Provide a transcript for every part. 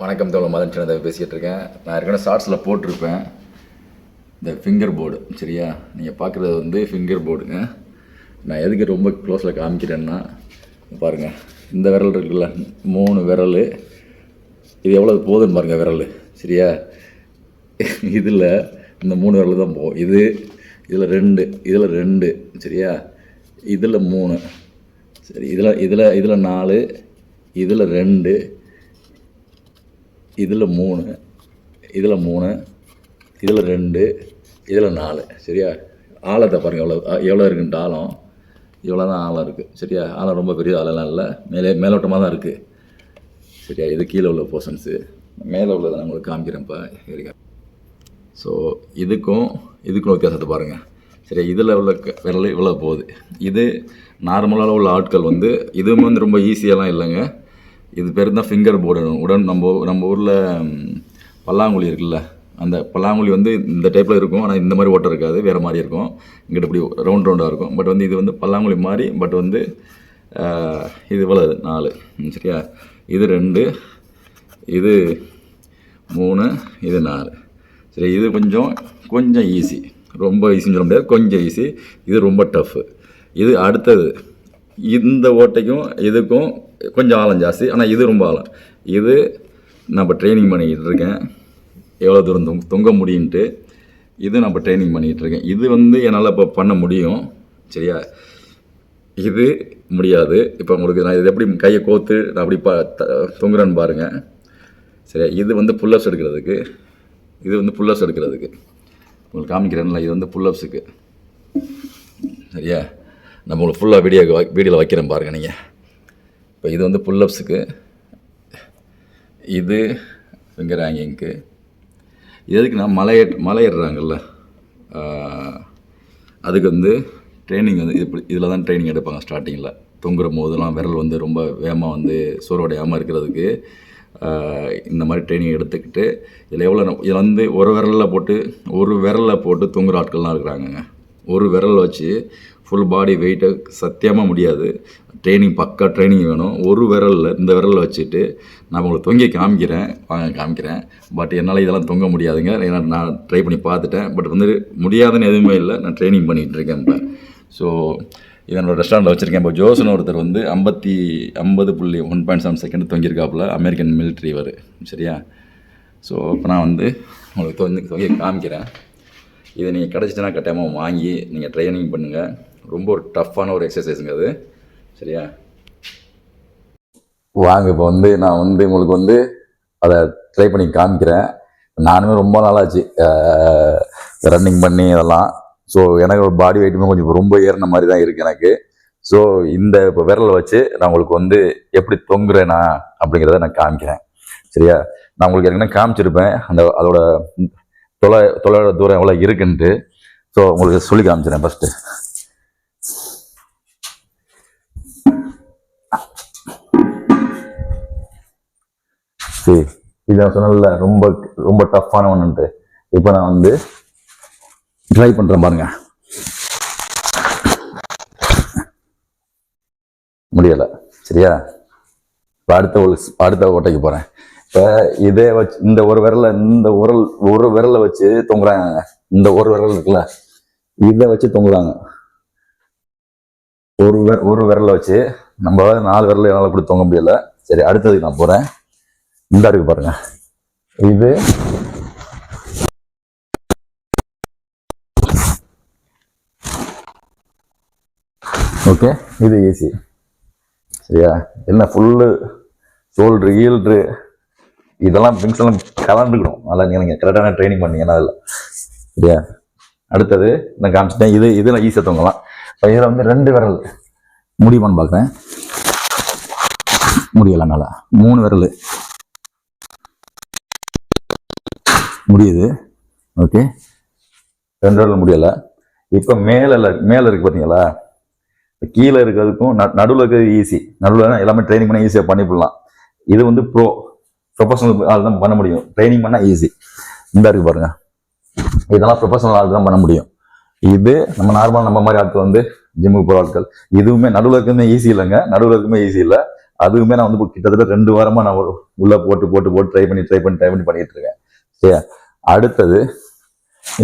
வணக்கம் தோழ மதன் சின்னதை பேசிகிட்டு இருக்கேன். நான் ஏற்கனவே ஷார்ட்ஸில் போட்டிருப்பேன். இந்த ஃபிங்கர் போர்டு சரியா? நீங்கள் பார்க்குறது வந்து ஃபிங்கர் போர்டுங்க நான் எதுக்கு ரொம்ப க்ளோஸில் காமிக்கிறேன்னா பாருங்கள் இந்த விரல் இருக்குல்ல மூணு விரல். இது எவ்வளோ போகுதுன்னு பாருங்கள் விரல். சரியா? இதில் இந்த மூணு விரல் தான் போகும் இது இதில் ரெண்டு இதில் ரெண்டு சரியா? இதில் மூணு சரி இதில் இதில் இதில் நாலு இதில் ரெண்டு இதில் மூணு இதில் மூணு இதில் ரெண்டு இதில் நாலு. சரியா? ஆழத்தை பாருங்கள் எவ்வளோ எவ்வளோ இருக்குன்ட்டு ஆழம். இவ்வளோ தான் ஆழம் இருக்குது சரியா? ஆழம் ரொம்ப பெரிய ஆழம்லாம் இல்லை. மேலே மேலோட்டமாக தான் இருக்குது சரியா? இது கீழே உள்ள போர்ஷன்ஸு மேலே உள்ளதை நான் உங்களுக்கு காமிக்கிறேன்ப்பா ஸோ இதுக்கும் இதுக்கும் வித்தியாசத்தை பாருங்கள் சரி இதில் உள்ள விரல் இவ்வளோ போகுது. இது நார்மலாக உள்ள ஆட்கள் வந்து இதுவும் வந்து ரொம்ப ஈஸியெல்லாம் இல்லைங்க. இது பேர் தான் ஃபிங்கர் போர்டு உடன் நம்ம நம்ம ஊரில் பல்லாங்குழி இருக்குல்ல அந்த பல்லாங்குழி வந்து இந்த டைப்பில் இருக்கும். ஆனால் இந்த மாதிரி ஓட்டை இருக்காது. வேறு மாதிரி இருக்கும். இங்கிட்ட இப்படி ரவுண்ட் ரவுண்டாக இருக்கும். பட் வந்து இது வந்து பல்லாங்குழி மாதிரி பட் வந்து இது இவ்வளோ நாலு. சரியா? இது ரெண்டு. இது மூணு. இது நாலு. சரி இது கொஞ்சம் கொஞ்சம் ஈஸி ரொம்ப ஈஸின்னு சொல்ல முடியாது. கொஞ்சம் ஈஸி இது ரொம்ப டஃப்பு இது அடுத்தது. இந்த ஓட்டைக்கும் இதுக்கும் கொஞ்சம் ஆழம் ஜாஸ்தி. ஆனால் இது ரொம்ப ஆழம். இது நான் இப்போ ட்ரைனிங் பண்ணிக்கிட்டு இருக்கேன். எவ்வளோ தூரம் தொங்க தொங்க முடியுன்ட்டு இது நான் இப்போ ட்ரைனிங் பண்ணிக்கிட்டு இருக்கேன். இது வந்து என்னால் இப்போ பண்ண முடியும். சரியா? இது முடியாது. இப்போ உங்களுக்கு நான் இது எப்படி கையை கோத்து நான் அப்படி பா தொங்குறேன்னு பாருங்கள் சரியா? இது வந்து புல்லப்ஸ் எடுக்கிறதுக்கு. இது வந்து புல்லப்ஸ் எடுக்கிறதுக்கு. உங்களுக்கு காமிக்கிறேன்ல இது வந்து புல்லப்ஸுக்கு சரியா? நம்ம உங்களுக்கு ஃபுல்லாக வீடியோ வீடியோவில் வைக்கிறேன் பாருங்கள் நீங்கள் இப்போ இது வந்து புல்லப்ஸுக்கு இது ஃபிங்கர் ஹேங்கிங்க்கு இது எதுக்குன்னா மலை ஏற் மலை ஏறுறாங்கல்ல அதுக்கு வந்து ட்ரைனிங் வந்து இது இதில் தான் ட்ரைனிங் எடுப்பாங்க ஸ்டார்டிங்கில் தொங்குற போதெல்லாம் விரல் வந்து ரொம்ப வேகமாக வந்து சோர்வடையாமல் இருக்கிறதுக்கு இந்த மாதிரி ட்ரைனிங் எடுத்துக்கிட்டு இதில் எவ்வளோ இதில் வந்து ஒரு விரலில் போட்டு ஒரு விரலில் போட்டு தொங்குற ஆட்கள்லாம் இருக்கிறாங்கங்க. ஒரு விரல் வச்சு ஃபுல் பாடி வெயிட்டை சத்தியமாக முடியாது. ட்ரைனிங் பக்கா ட்ரைனிங் வேணும். ஒரு விரலில் இந்த விரலில் வச்சுட்டு நான் உங்களுக்கு தொங்கி காமிக்கிறேன். வாங்க காமிக்கிறேன். பட் என்னால் இதெல்லாம் தொங்க முடியாதுங்க. ஏன்னா நான் ட்ரை பண்ணி பார்த்துட்டேன். பட் வந்து முடியாதுன்னு எதுவுமே இல்லை. நான் ட்ரைனிங் பண்ணிகிட்டு இருக்கேன் இப்போ. ஸோ இதனோட ரெஸ்டாரண்ட்டில் வச்சுருக்கேன். இப்போ ஜோசன் ஒருத்தர் வந்து ஐம்பத்தி ஐம்பது புள்ளி ஒன் பாயிண்ட் செவன் செகண்ட் தொங்கியிருக்காப்புல. அமெரிக்கன் மிலிட்ரி இவர் சரியா? ஸோ இப்போ நான் வந்து உங்களுக்கு தொங்கி தொங்கி காமிக்கிறேன். இதை நீங்கள் கிடச்சிச்சுன்னா கட்டாயமாக வாங்கி நீங்கள் ட்ரைனிங் பண்ணுங்கள் ரொம்ப ஒரு டஃப்பான ஒரு எக்ஸசைஸுங்க அது. சரியா? வாங்க இப்போ வந்து நான் வந்து உங்களுக்கு வந்து அதை ட்ரை பண்ணி காமிக்கிறேன். நானுமே ரொம்ப நாளாச்சு ரன்னிங் பண்ணி இதெல்லாம் ஸோ எனக்கு பாடி வெயிட்டுமே கொஞ்சம் ரொம்ப ஏறின மாதிரி தான் இருக்குது எனக்கு. ஸோ இந்த இப்போ விரலை வச்சு நான் உங்களுக்கு வந்து எப்படி தொங்குறேனா அப்படிங்கிறத நான் காமிக்கிறேன். சரியா? நான் உங்களுக்கு ஏற்கனவே காமிச்சிருப்பேன். அந்த அதோட தொலை தொலை தூரம் எவ்வளோ இருக்குன்ட்டு ஸோ உங்களுக்கு சொல்லி காமிச்சிடறேன் ஃபஸ்ட்டு சரி இது நான் சொன்னல ரொம்ப ரொம்ப டஃப்பான ஒன்றுன்ட்டு இப்போ நான் வந்து ட்ரை பண்ணுறேன் பாருங்க. முடியலை. சரியா? இப்போ அடுத்த அடுத்த ஓட்டைக்கு போகிறேன் இப்போ இதே வச்சு இந்த ஒரு விரல இந்த உரல் ஒரு விரலை வச்சு தொங்குறாங்க இந்த ஒரு விரல் இருக்குல்ல இதை வச்சு தொங்குறாங்க. ஒரு ஒரு விரலை வச்சு நம்ம நாலு விரல என்னால் இப்படி தொங்க முடியல. சரி அடுத்ததுக்கு நான் போகிறேன் இந்த இருக்கு பாருங்க. இது ஓகே இது ஈஸி சரியா? என்ன ஃபுல்லு ஷோல்ட்ரு ஈல்ட்ரு இதெல்லாம் திங்ஸ் எல்லாம் கலந்துக்கணும். நல்லா நீங்கள் கரெக்டான ட்ரைனிங் பண்ணீங்கன்னா அதில். சரியா? அடுத்தது நான் காமிச்சிட்டேன். இது இது நான் ஈஸியாக தூங்கலாம். இப்போ இதில் வந்து ரெண்டு விரல். முடியுமான்னு பார்க்குறேன் முடியலாம் நல்லா. மூணு விரல். முடியுது. ஓகே. ரெண்டு விரல் முடியலை. இப்போ மேலே மேலே இருக்கு பார்த்தீங்களா கீழே இருக்கிறதுக்கும் நடுவில் இருக்கிறது ஈஸி நடுவில் எல்லாமே ட்ரைனிங் பண்ணி ஈஸியாக பண்ணிவிடலாம் இது வந்து ப்ரோ ப்ரொஃபஷனல் ஆள் தான் பண்ண முடியும். ட்ரைனிங் பண்ணால் ஈஸி இந்த இருக்கு பாருங்க. இதெல்லாம் ப்ரொஃபஷனல் ஆள் தான் பண்ண முடியும். இது நம்ம நார்மல் நம்ம மாதிரி ஆட்கள் வந்து ஜிம்முக்கு போகிற ஆட்கள். இதுவுமே நடுவில் இருக்குமே ஈஸி இல்லைங்க. நடுவில் இருக்குமே ஈஸி இல்லை. அதுவுமே நான் வந்து கிட்டத்தட்ட ரெண்டு வாரமாக நான் உள்ளே போட்டு போட்டு போட்டு ட்ரை பண்ணி ட்ரை பண்ணி ட்ரை பண்ணி பண்ணிட்டு இருக்கேன். சரியா? அடுத்தது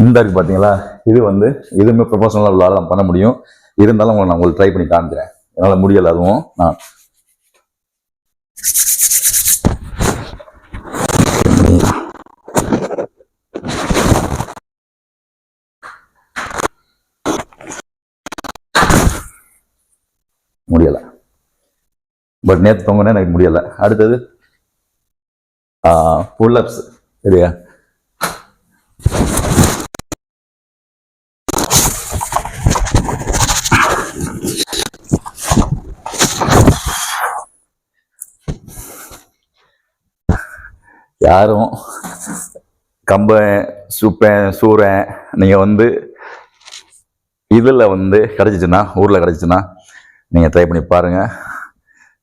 இந்த இருக்கு பார்த்தீங்களா இது வந்து இதுவுமே ப்ரொஃபஷனலாக உள்ள ஆள் பண்ண முடியும். இருந்தாலும் நான் உங்களுக்கு ட்ரை பண்ணி காமிக்கிறேன். என்னால் முடியலை அதுவும் நான். முடியலை. பட் நேற்று தொங்கினே எனக்கு முடியலை. அடுத்தது புல்லப்ஸ் சரியா யாரும் கம்பன் சூப்பன் சூறன் நீங்கள் வந்து இதில் வந்து கிடச்சிச்சின்னா ஊரில் கிடச்சிச்சின்னா நீங்கள் ட்ரை பண்ணி பாருங்கள்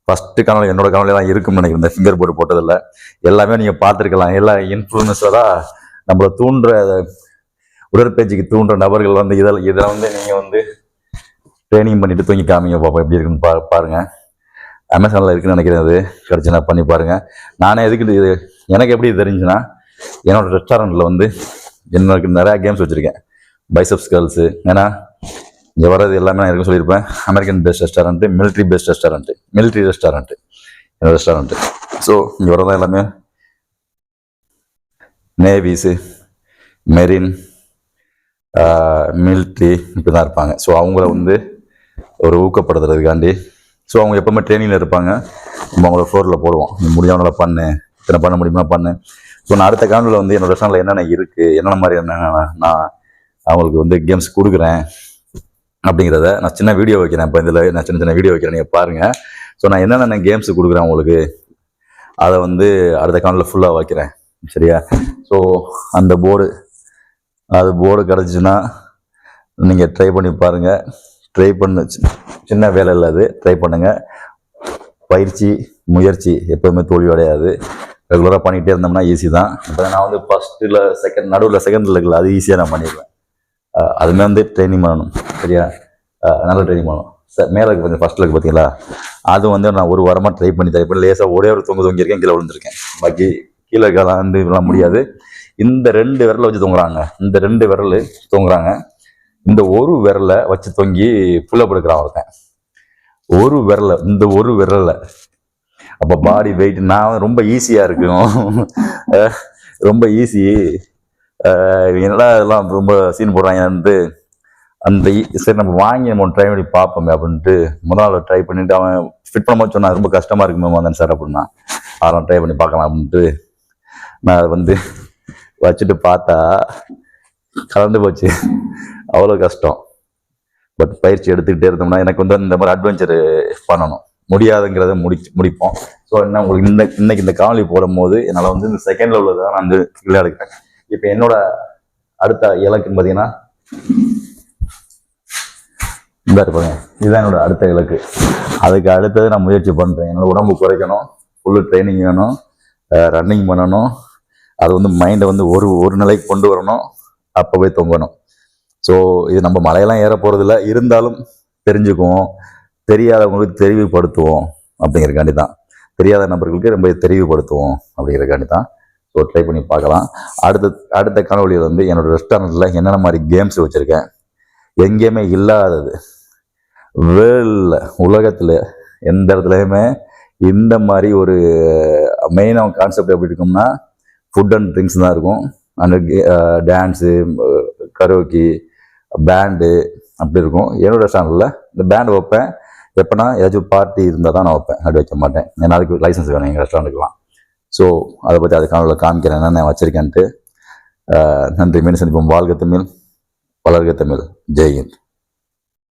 ஃபஸ்ட்டு கனவு என்னோட கனவுல தான் இருக்கும்னு நினைக்கிறேன். இந்த ஃபிங்கர் போர்டு போட்டதில்ல. எல்லாமே நீங்கள் பார்த்துருக்கலாம். எல்லா இன்ஃப்ளூன்ஸராக நம்மளை தூண்டுற உடற்பயிற்சிக்கு தூண்டுற நபர்கள் வந்து இதில் இதில் வந்து நீங்கள் வந்து ட்ரைனிங் பண்ணிட்டு தூங்கி காமிங்க பாப்பா. எப்படி இருக்குன்னு பா பாருங்கள் அமேசானில் இருக்குன்னு நினைக்கிறேன் அது. கிடச்சுன்னா பண்ணி பாருங்கள் நானே எதுக்கு இது எனக்கு எப்படி தெரிஞ்சுன்னா என்னோட ரெஸ்டாரண்ட்டில் வந்து எனக்கு நிறையா கேம்ஸ் வச்சுருக்கேன். பைசப்ஸ் கேர்ள்ஸு ஏன்னா இங்கே வர்றது எல்லாமே நான் இருக்கும் சொல்லியிருப்பேன். American best restaurant military best restaurant military restaurant restaurant so இங்கே தான் எல்லாமே நேவிஸு மெரின் மிலிட்ரி இப்படி தான் இருப்பாங்க. ஸோ அவங்கள வந்து ஒரு ஊக்கப்படுத்துறதுக்காண்டி ஸோ அவங்க எப்பவுமே ட்ரைனிங்கில் இருப்பாங்க. நம்ம அவங்கள ஃப்ளோரில் போடுவோம். நீ முடியாமல பண்ணு இத்தனை பண்ண முடியுமா பண்ணு. ஸோ நான் அடுத்த காண்டில் வந்து என்னோட ரெஸ்டாரண்ட்டில் என்னென்ன இருக்குது என்னென்ன மாதிரி என்னென்ன நான் அவங்களுக்கு வந்து கேம்ஸ் கொடுக்குறேன் அப்படிங்கிறத நான் சின்ன வீடியோ வைக்கிறேன். இப்போ இதில் நான் சின்ன சின்ன வீடியோ வைக்கிறேன். நீங்கள் பாருங்கள் ஸோ நான் என்னென்ன கேம்ஸ் கொடுக்குறேன் உங்களுக்கு? அதை வந்து அடுத்த காண்டில் ஃபுல்லாக வைக்கிறேன். சரியா? ஸோ அந்த போர்டு அது போர்டு கிடச்சின்னா நீங்கள் ட்ரை பண்ணி பாருங்கள் ட்ரை பண்ண சின்ன வேலை இல்லை அது. ட்ரை பண்ணுங்கள் பயிற்சி முயற்சி எப்போதுமே தோல்வி அடையாது. ரெகுலராக பண்ணிகிட்டே இருந்தோம்னா ஈஸி தான். இப்போ நான் வந்து ஃபஸ்ட்டில் செகண்ட் நடுவில் செகண்டில் இருக்கல அது ஈஸியாக நான் பண்ணிடுவேன். அதுமே வந்து ட்ரைனிங் பண்ணணும். சரியா? நல்ல ட்ரைனிங் பண்ணுவோம் சார் மேலே கொஞ்சம் ஃபர்ஸ்ட் இருக்கு பார்த்தீங்களா? அது வந்து நான் ஒரு வாரமாக ட்ரை பண்ணி ட்ரை பண்ணி லேசாக ஒரே ஒரு தொங்கு தொங்கியிருக்கேன் கீழே விழுந்திருக்கேன். பாக்கி கீழே கலாண்டு இதெல்லாம் முடியாது. இந்த ரெண்டு விரலை வச்சு தொங்குறாங்க. இந்த ரெண்டு விரல் தொங்குறாங்க. இந்த ஒரு விரலை வச்சு தொங்கி புல்லப் எடுக்கிறான் ஒருத்தன். ஒரு விரல இந்த ஒரு விரலில் அப்போ பாடி வெயிட் நான் ரொம்ப ஈஸியாக இருக்கும். ரொம்ப ஈஸி என்னடா இதெல்லாம் ரொம்ப சீன் போடுறாங்க வந்து அந்த சரி நம்ம வாங்கி நம்ம ட்ரை பண்ணி பார்ப்போமே அப்படின்ட்டு முதல் நாள் ட்ரை பண்ணிட்டு அவன் ஃபிட் பண்ண சொன்னான் ரொம்ப கஷ்டமா இருக்குமே வந்தேன் சார் அப்படின்னா. அதெல்லாம் ட்ரை பண்ணி பார்க்கலாம் அப்படின்ட்டு. நான் அதை வந்து வச்சுட்டு பார்த்தா கலந்து போச்சு. அவ்வளோ கஷ்டம். பட் பயிற்சி எடுத்துக்கிட்டே இருந்தோம்னா எனக்கு வந்து இந்த மாதிரி அட்வென்ச்சர் பண்ணணும். முடியாதுங்கிறத முடி முடிப்போம். ஸோ என்ன உங்களுக்கு இந்த இன்னைக்கு இந்த காணொலி போடும்போது என்னால் வந்து இந்த செகண்ட் லெவலில் தான் நான் வந்து விளையாடுக்கிறேன் இப்போ என்னோட அடுத்த இலக்குன்னு பார்த்தீங்கன்னா இந்த இருப்பாங்க இதுதான் என்னோட அடுத்த இலக்கு. அதுக்கு அடுத்தது நான் முயற்சி பண்ணுறேன் என்னோட உடம்பு குறைக்கணும். ஃபுல்லு ட்ரைனிங் வேணும். ரன்னிங் பண்ணணும். அது வந்து மைண்டை வந்து ஒரு ஒரு நிலைக்கு கொண்டு வரணும். அப்போ போய் தொங்கணும். ஸோ இது நம்ம மலையெல்லாம் ஏற போகிறதில்ல இருந்தாலும் தெரிஞ்சுக்குவோம். தெரியாதவங்களுக்கு தெரிவுபடுத்துவோம் அப்படிங்கிறக்காண்டி தான். தெரியாத நபர்களுக்கு ரொம்ப தெரிவுபடுத்துவோம் அப்படிங்கிறக்காண்டி தான். ஸோ ட்ரை பண்ணி பார்க்கலாம். அடுத்த அடுத்த காணொலியில் வந்து என்னோட ரெஸ்டாரண்ட்டில் என்னென்ன மாதிரி கேம்ஸ் வச்சுருக்கேன். எங்கேயுமே இல்லாதது. வேர்ல்டில் உலகத்தில் எந்த இடத்துலையுமே இந்த மாதிரி ஒரு மெயினாக கான்செப்ட் எப்படி இருக்கும்னா ஃபுட் அண்ட் ட்ரிங்க்ஸ் தான் இருக்கும். அந்த டான்ஸு கரோக்கி பேண்டு அப்படி இருக்கும். என்னோடய ரெஸ்டாரண்ட்டில் இந்த பேண்டு வைப்பேன். எப்போனா ஏதாச்சும் பார்ட்டி இருந்தால் தான் நான் வைப்பேன். அப்படி வைக்க மாட்டேன். ஏன்னா அதுக்கு லைசன்ஸ் வேணும். எங்கள் ரெஸ்டாரண்ட்டுக்குலாம் ஸோ அதை பற்றி அது காணொலியில் காமிக்கிறேன். என்னென்ன நான் வச்சுருக்கேன்ட்டு நன்றி. மீன் சந்திப்போம். வாழ்க தமிழ் வளர்க தமிழ். ஜெய்ஹிந்த்